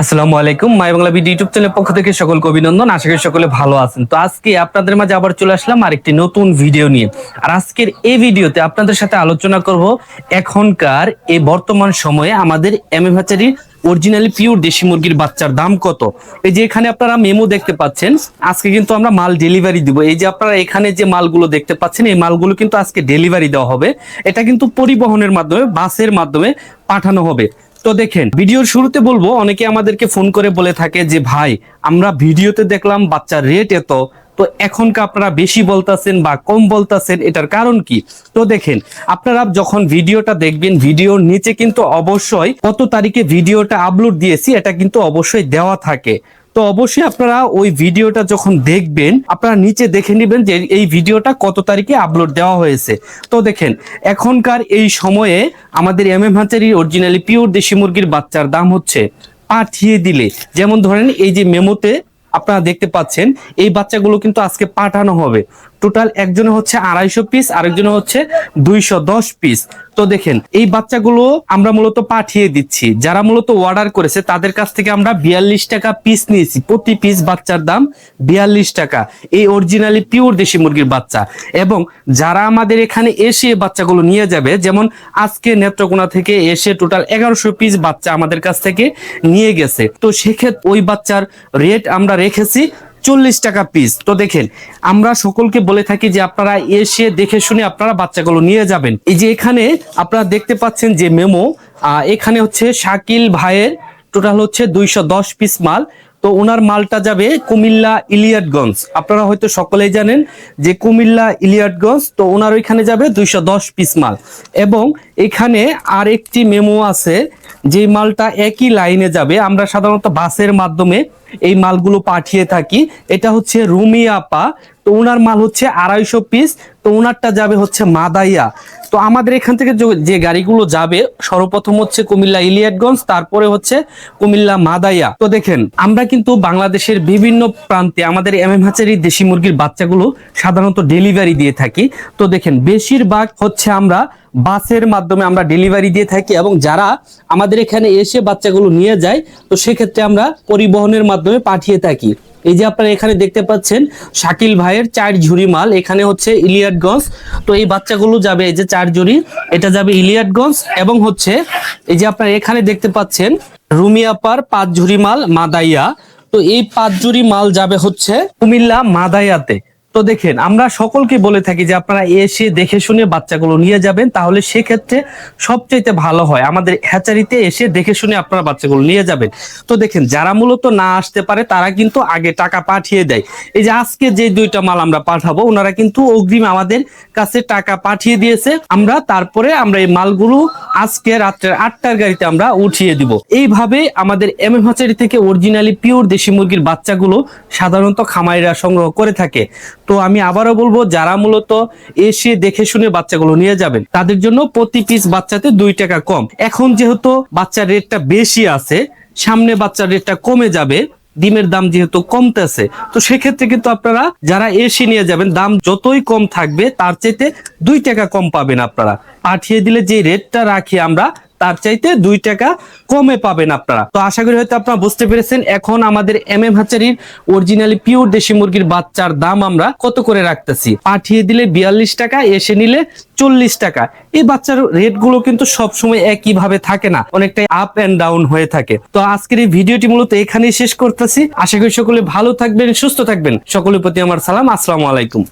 আসসালামু আলাইকুম, মাই Bangla BD YouTube চ্যানেলের পক্ষ থেকে সকলকে অভিনন্দন। আশা করি সকলে ভালো আছেন। তো আজকে আপনাদের মাঝে আবার চলে আসলাম আরেকটি নতুন ভিডিও নিয়ে। আর আজকের এই ভিডিওতে আপনাদের সাথে আলোচনা করব এখনকার এই বর্তমান সময়ে আমাদের এম হাচারির অরিজিনালি পিওর দেশি মুরগির বাচ্চার দাম কত? এই যে এখানে আপনারা মেমো দেখতে পাচ্ছেন, আজকে কিন্তু আমরা মাল ডেলিভারি দিব। এই যে আপনারা এখানে যে মালগুলো দেখতে পাচ্ছেন, এই মালগুলো কিন্তু আজকে ডেলিভারি দেওয়া হবে। এটা কিন্তু পরিবহনের মাধ্যমে, বাসের মাধ্যমে পাঠানো হবে। তো দেখেন, ভিডিওর শুরুতে বলব, অনেকে আমাদেরকে ফোন করে বলে থাকে যে, ভাই, আমরা ভিডিওতে দেখলাম বাচ্চার রেট এত, তো এখনকার আপনারা বেশি বলতাছেন বা কম বলতাছেন, এটার কারণ কি? তো দেখেন, আপনারা যখন ভিডিওটা দেখবেন, ভিডিওর নিচে কিন্তু অবশ্যই কত তারিখে ভিডিওটা আপলোড দিয়েছি, এটা কিন্তু অবশ্যই দেওয়া থাকে। তো অবশ্যই আপনারা ওই ভিডিওটা যখন দেখবেন, আপনারা নিচে দেখে নেবেন যে এই ভিডিওটা কত তারিখে আপলোড দেওয়া হয়েছে। তো দেখেন, এখনকার এই সময়ে আমাদের M M hatchery originally pure দেশি মুরগির বাচ্চার দাম হচ্ছে পাঠিয়ে দিলে। যেমন ধরেন এই যে মেমোতে আপনারা দেখতে পাচ্ছেন, এই বাচ্চাগুলো কিন্তু আজকে পাঠানো হবে। টোটাল একজনে হচ্ছে আড়াইশো পিস আরেকজনে হচ্ছে দুইশো দশ পিস তো দেখেন, এই বাচ্চাগুলো আমরা মূলত পাঠিয়ে দিচ্ছি। যারা মূলত অর্ডার করেছে, তাদের কাছ থেকে আমরা বিয়াল্লিশ টাকা পিস নিয়েছি। প্রতি পিস বাচ্চার দাম বিয়াল্লিশ টাকা। এই অরিজিনালি পিওর দেশি মুরগির বাচ্চা। এবং যারা আমাদের এখানে এসে বাচ্চাগুলো নিয়ে যাবে, যেমন আজকে নেত্রকোনা থেকে এসে টোটাল এগারোশো পিস বাচ্চা আমাদের কাছ থেকে নিয়ে গেছে। তো সেক্ষেত্রে ওই বাচ্চার রেট আমরা রেখেছি চল্লিশ টাকা পিস তো দেখেন, আমরা সকলকে বলে থাকি যে আপনারা এসে দেখে শুনে আপনারা বাচ্চাগুলো নিয়ে যাবেন। এই যে এখানে আপনারা দেখতে পাচ্ছেন যে মেমো এখানে হচ্ছে শাকিল ভাইয়ের টোটাল হচ্ছে দুইশো দশ পিস মাল। তো ওনার মালটা যাবে কুমিল্লা ইলিয়াটগঞ্জ। আপনারা হয়তো সকলেই জানেন যে কুমিল্লা ইলিয়াটগঞ্জ, তো ওনার ওইখানে যাবে দুইশো দশ পিস মাল। এবং এখানে আর একটি মেমো আছে, যে মালটা একই লাইনে যাবে। আমরা সাধারণত বাসের মাধ্যমে এই মালগুলো পাঠিয়ে থাকি। এটা হচ্ছে রুমি আপা। তো ওনার মাল হচ্ছে আড়াইশো পিস। তো ওনারটা যাবে হচ্ছে মাদাইয়া। তো আমাদের এখান থেকে যে- গাড়িগুলো যাবে, সর্বপ্রথম হচ্ছে কুমিল্লা ইলিয়াটগঞ্জ, তারপরে হচ্ছে কুমিল্লা মাদাইয়া। তো দেখেন, আমরা কিন্তু বাংলাদেশের বিভিন্ন প্রান্তে আমাদের এম এম হাচারি দেশি মুরগির বাচ্চাগুলো সাধারণত ডেলিভারি দিয়ে থাকি। তো দেখেন, বেশিরভাগ হচ্ছে আমরা বাসের মাধ্যমে আমরা ডেলিভারি দিয়ে থাকি এবং যারা আমাদের এখানে এসে বাচ্চাগুলো নিয়ে যায়, তো সেক্ষেত্রে আমরা পরিবহনের মাধ্যমে পাঠিয়ে থাকি। এই যে আপনারা এখানে দেখতে পাচ্ছেন, শাকিল ভাইয়ের চার ঝুড়ি মাল, এখানে হচ্ছে ইলিয়াটগঞ্জ। তো এই বাচ্চাগুলো যাবে, এই যে চার ঝুড়ি, এটা যাবে ইলিয়াটগঞ্জ এবং হচ্ছে এই যে আপনারা এখানে দেখতে পাচ্ছেন, রুমিয়াপার পাঁচ ঝুড়ি মাল মাদাইয়া। তো এই পাঁচ ঝুড়ি মাল যাবে হচ্ছে কুমিল্লা মাদাইয়াতে। তো দেখেন, আমরা সকলকে বলে থাকি যে আপনারা এসে দেখে শুনে বাচ্চাগুলো নিয়ে যাবেন, তাহলে সেক্ষেত্রে সবচাইতে ভালো হয়। আমাদের হ্যাচারিতে এসে দেখে শুনে আপনারা বাচ্চাগুলো নিয়ে যাবেন। তো দেখেন, যারা মূলত না আসতে পারে, তারা কিন্তু আগে টাকা পাঠিয়ে দেয়। এই যে আজকে যে দুইটা মাল আমরা পাঠাবো, ওনারা কিন্তু অগ্রিম আমাদের কাছে টাকা পাঠিয়ে দিয়েছে। আমরা তারপরে আমরা এই মালগুলো আজকে রাত্রের আটটার গাড়িতে আমরা উঠিয়ে দিব। এইভাবে আমাদের এম এম হাচারি থেকে অরিজিনালি পিওর দেশি মুরগির বাচ্চাগুলো সাধারণত খামারিরা সংগ্রহ করে থাকে। তো আমি আবারও বলব, যারা মূলত এসে দেখে শুনে বাচ্চাগুলো নিয়ে যাবেন, তাদের জন্য প্রতি পিস বাচ্চাতে দুই টাকা কম। এখন যেহেতু বাচ্চার রেটটা বেশি আছে, সামনে বাচ্চার রেটটা কমে যাবে, ডিমের দাম যেহেতু কমতেছে, তো সেক্ষেত্রে কিন্তু আপনারা যারা এসে নিয়ে যাবেন, দাম যতই কম থাকবে, তার চাইতে দুই টাকা কম পাবেন আপনারা। পাঠিয়ে দিলে যে রেটটা রাখি আমরা তার চাইতে দুই টাকা কমে পাবেন আপনারা। তো আশা করি হয়তো আপনারা বুঝতে পেরেছেন, এখন আমাদের এম এম হাচারির অরিজিনালি পিওর দেশি মুরগির বাচ্চার দাম আমরা কত করে রাখতেছি? পাঠিয়ে দিলে বিয়াল্লিশ টাকা, এসে নিলে চল্লিশ টাকা। এই বাচ্চার রেটগুলো কিন্তু সবসময় একই ভাবে থাকে না, অনেকটাই আপ এন্ড ডাউন হয়ে থাকে। তো আজকের এই ভিডিওটি মূলত এখানেই শেষ করতেছি। আশা করি সকলে ভালো থাকবেন, সুস্থ থাকবেন। সকলের প্রতি আমার সালাম, আসসালামু আলাইকুম।